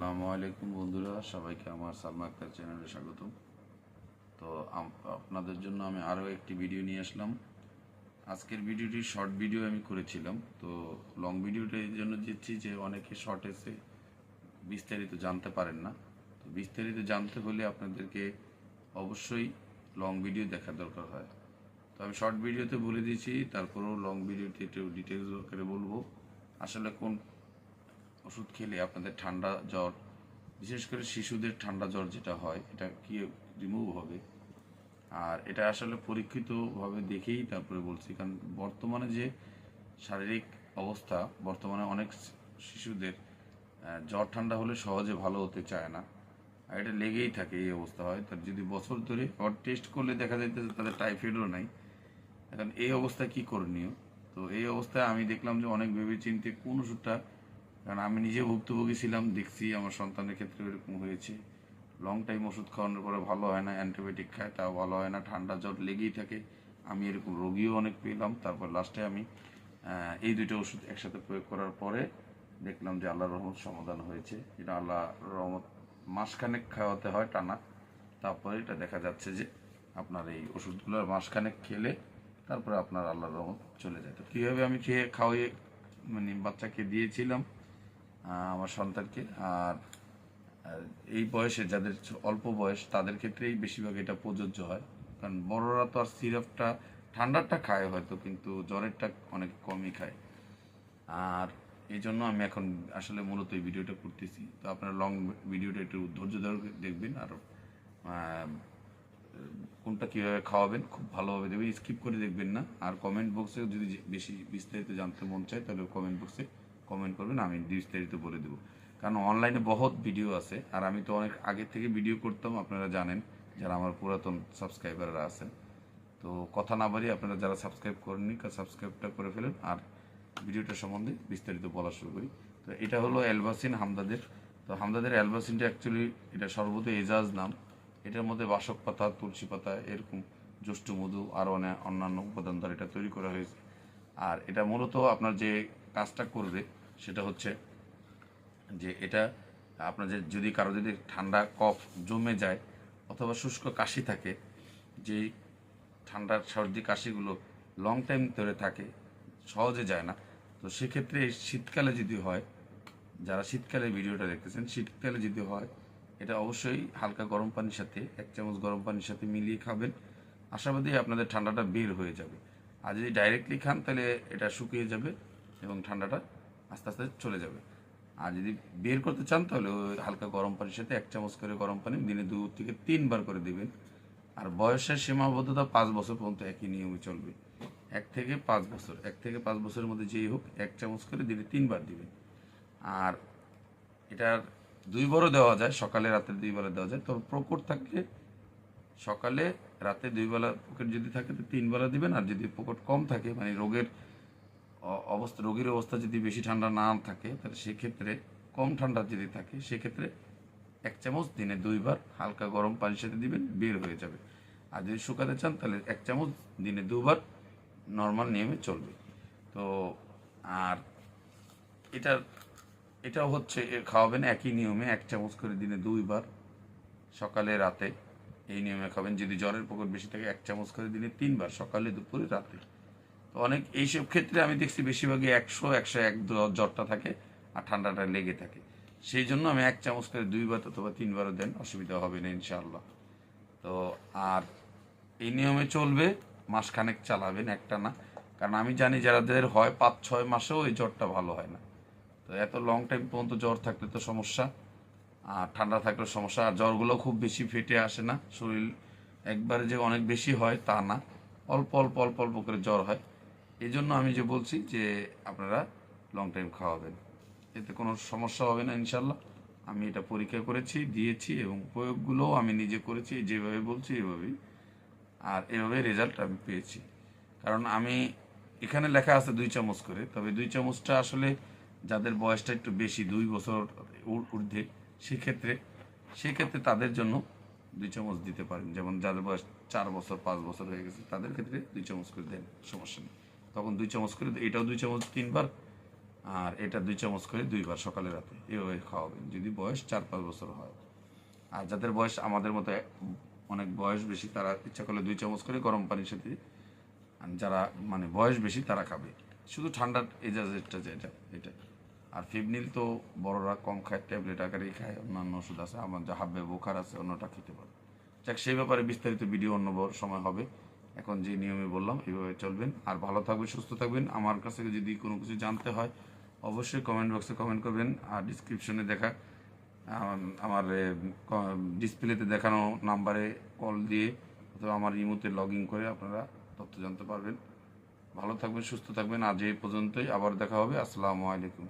আসসালামু আলাইকুম বন্ধুরা, সবাইকে আমার সালমা আক্তার চ্যানেলে স্বাগতম। তো আপনাদের জন্য আমি আরও একটি ভিডিও নিয়ে আসলাম। আজকের ভিডিওটি শর্ট ভিডিও আমি করেছিলাম। তো লং ভিডিওটা এই জন্য দিচ্ছি যে অনেকে শর্ট এসে বিস্তারিত জানতে পারেন না। তো বিস্তারিত জানতে হলে আপনাদেরকে অবশ্যই লং ভিডিও দেখা দরকার হয়। তো আমি শর্ট ভিডিওতে বলে দিয়েছি, তারপরেও লং ভিডিওতে একটু ডিটেলস করে বলব। আসলে কোন ওষুধ খেলে আপনাদের ঠান্ডা জ্বর, বিশেষ করে শিশুদের ঠান্ডা জ্বর যেটা হয়, এটা কি রিমুভ হবে? আর এটা আসলে পরীক্ষিতভাবে দেখেই তারপরে বলছি, কারণ বর্তমানে যে শারীরিক অবস্থা, বর্তমানে অনেক শিশুদের জ্বর ঠান্ডা হলে সহজে ভালো হতে চায় না। আর এটা লেগেই থাকে এই অবস্থা হয়। তার যদি বছর ধরে আবার টেস্ট করলে দেখা যাইতেছে তাদের টাইফয়েডও নাই। এখন এই অবস্থা কি করণীয়? তো এই অবস্থায় আমি দেখলাম যে অনেক ভেবে চিনতে কোন ওষুধটা কারণ আমি নিজে ভুক্তভোগী ছিলাম, দেখছি আমার সন্তানের ক্ষেত্রে এরকম হয়েছে। লং টাইম ওষুধ খাওয়ানোর পরে ভালো হয় না অ্যান্টিবায়োটিক খায়, তাও ভালো হয় না, ঠান্ডা জ্বর লেগেই থাকে। আমি এরকম রোগীও অনেক পেলাম, তারপর লাস্টে আমি এই দুইটা ওষুধ একসাথে প্রয়োগ করার পরে দেখলাম যে আল্লাহ রহমত সমাধান হয়েছে। এটা আল্লাহ রহমত মাসখানেক খাওয়াতে হয় টানা। তারপরে এটা দেখা যাচ্ছে যে আপনার এই ওষুধগুলো মাসখানেক খেলে তারপরে আপনার আল্লাহর রহমত চলে যায় তো কীভাবে আমি খেয়ে খাওয়িয়ে মানে বাচ্চাকে দিয়েছিলাম আমার সন্তানকে। আর এই বয়সে যাদের অল্প বয়স, তাদের ক্ষেত্রেই বেশিরভাগ এটা প্রযোজ্য হয়। কারণ বড়রা তো আর সিরাপটা, ঠান্ডারটা খায় হয়তো, কিন্তু জ্বরেরটা অনেক কমই খায়। আর এই জন্য আমি এখন আসলে মূলত এই ভিডিওটা করতেছি। তো আপনারা লং ভিডিওটা একটু ধৈর্য ধরে দেখবেন আর কোনটা কীভাবে খাওয়াবেন, খুব ভালোভাবে দেবেন স্কিপ করে দেখবেন না। আর কমেন্ট বক্সে যদি বেশি বিস্তারিত জানতে মন চায়, তাহলে কমেন্ট বক্সে কমেন্ট করবেন, আমি বিস্তারিত বলে দেবো। কারণ অনলাইনে বহুত ভিডিও আছে, আর আমি তো অনেক আগে থেকে ভিডিও করতাম, আপনারা জানেন, যারা আমার পুরাতন সাবস্ক্রাইবাররা আছেন। তো কথা না বাড়িয়ে আপনারা যারা সাবস্ক্রাইব করেননি সাবস্ক্রাইবটা করে ফেলেন, আর ভিডিওটা সম্বন্ধে বিস্তারিত বলা শুরু করি। তো এটা হলো অ্যালবাসিন হামদাদের। তো হামদাদের অ্যালবাসিনটা অ্যাকচুয়ালি এটা সর্বত এজাজ নাম। এটার মধ্যে বাসক পাতা, তুলসী পাতা, এরকম জ্যৈষ্ঠ মধু আরও অন্যান্য উপাদান দ্বারা এটা তৈরি করা হয়েছে। আর এটা মূলত আপনার যে কাজটা করবে সেটা হচ্ছে যে এটা আপনার যে যদি কারও যদি ঠান্ডা কফ জমে যায় অথবা শুষ্ক কাশি থাকে, যেই ঠান্ডার সর্দি কাশিগুলো লং টাইম ধরে থাকে, সহজে যায় না, তো সেক্ষেত্রে শীতকালে যদি হয়, যারা শীতকালে ভিডিওটা দেখতেছেন, শীতকালে যদি হয়, এটা অবশ্যই হালকা গরম পানির সাথে, এক চামচ গরম পানির সাথে মিলিয়ে খাবেন। আশাবাদী আপনাদের ঠান্ডাটা বের হয়ে যাবে। আর যদি ডাইরেক্টলি খান, তাহলে এটা শুকিয়ে যাবে এবং ঠান্ডাটা আস্তে আস্তে চলে যাবে। আর যদি বের করতে চান তাহলে হালকা গরম পানির সাথে এক চামচ করে গরম পানি দিনে দু থেকে তিনবার করে দিবেন। আর বয়সের সীমাবদ্ধতা পাঁচ বছর পর্যন্ত একই নিয়মে চলবে। এক থেকে পাঁচ বছর, এক থেকে পাঁচ বছরের মধ্যে যেই হোক এক চামচ করে দিনে তিনবার দিবেন। আর এটার দুইবারও দেওয়া যায়, সকালে রাতে দুইবেলা দেওয়া যায়। তবে প্রকট থাকলে সকালে রাতে দুই বেলা পকেট যদি থাকে তো তিন বেলা দিবেন। আর যদি পকেট কম থাকে মানে রোগের অবস্থা, রোগীর অবস্থা যদি বেশি ঠান্ডা না থাকে, তাহলে সেক্ষেত্রে, কম ঠান্ডা যদি থাকে, সেক্ষেত্রে এক চামচ দিনে দুইবার হালকা গরম পানির সাথে দিবেন, বের হয়ে যাবে। আর যদি শুকাতে চান, তাহলে এক চামচ দিনে দুবার নর্মাল নিয়মে চলবে। তো, আর এটার এটাও হচ্ছে খাওয়াবেন একই নিয়মে এক চামচ করে দিনে দুইবার সকালে, রাতে। এই নিয়মে খাবেন। যদি জ্বরের প্রকোপ বেশি থাকে, এক চামচ করে দিনে তিনবার, সকালে, দুপুরে, রাতে। তো অনেক এইসব ক্ষেত্রে আমি দেখছি বেশিরভাগই একশো একশো এক জ্বরটা থাকে আর ঠান্ডাটা লেগে থাকে। সেই জন্য আমি এক চামচ করে দুইবার অথবা তিনবারও দেন, অসুবিধা হবে না ইনশাআল্লাহ। তো আর এই নিয়মে চলবে, মাসখানেক চালাবেন একটা না। কারণ আমি জানি যাদের হয় পাঁচ, ছয় মাসেও এই জ্বরটা ভালো হয় না। তো এত লং টাইম পর্যন্ত জ্বর থাকলে তো সমস্যা, আর ঠান্ডা থাকলে সমস্যা। আর জ্বরগুলো খুব বেশি ফেটে আসে না, শরীর একবারে যে অনেক বেশি হয় তা না। অল্প অল্প অল্প অল্প করে জ্বর হয়। এই জন্য আমি যে বলছি যে আপনারা লং টাইম খাওয়াবেন। এতে কোনো সমস্যা হবে না ইনশাল্লাহ আমি এটা পরীক্ষা করেছি, দিয়েছি এবং প্রয়োগগুলোও আমি নিজে করেছি, যেভাবে বলছি এভাবেই। আর এভাবে রেজাল্ট আমি পেয়েছি। কারণ আমি এখানে লেখা আছে দুই চামচ করে, তবে দুই চামচটা আসলে যাদের বয়সটা একটু বেশি, দুই বছর ঊর- ঊর্ধ্বে, সেক্ষেত্রে সেক্ষেত্রে তাদের জন্য দুই চামচ দিতে পারেন। যেমন যাদের বয়স চার বছর, পাঁচ বছর হয়ে গেছে, তাদের ক্ষেত্রে দুই চামচ করে দেন, সমস্যা নেই। তখন দুই চামচ করে এটাও দুই চামচ তিনবার, আর এটা দুই চামচ করে দুইবার সকালে রাতে। এভাবে খাওয়াবেন, যদি বয়স চার পাঁচ বছর হয়। আর যাদের বয়স আমাদের মতো অনেক বয়স বেশি, তারা ইচ্ছা করলে দুই চামচ করে গরম পানির সাথে যারা মানে বয়স বেশি, তারা খাবে। শুধু ঠান্ডার এজাজেরটা যেটা এটা এটা। আর ফিবনিল তো বড়রা কম খায়, ট্যাবলেট আকারেই খায়, অন্যান্য ওষুধ আছে, আমার যা হাব্বে, বোখার আছে, অন্যটা খেতে পারে। যাক, সেই ব্যাপারে বিস্তারিত ভিডিও অন্য সময় হবে। এখন যে নিয়মে বললাম, এইভাবে চলবেন। আর ভালো থাকবেন, সুস্থ থাকবেন। আমার কাছে যদি কোনো কিছু জানতে হয়, অবশ্যই কমেন্ট বক্সে কমেন্ট করবেন আর ডিসক্রিপশনে দেখা আমার ডিসপ্লেতে দেখানো নাম্বারে কল দিয়ে অথবা আমার ইমোতে লগ ইন করে আপনারা তথ্য জানতে পারবেন। ভালো থাকবেন, সুস্থ থাকবেন। আজ এই পর্যন্তই। আবার দেখা হবে। আসসালামু আলাইকুম।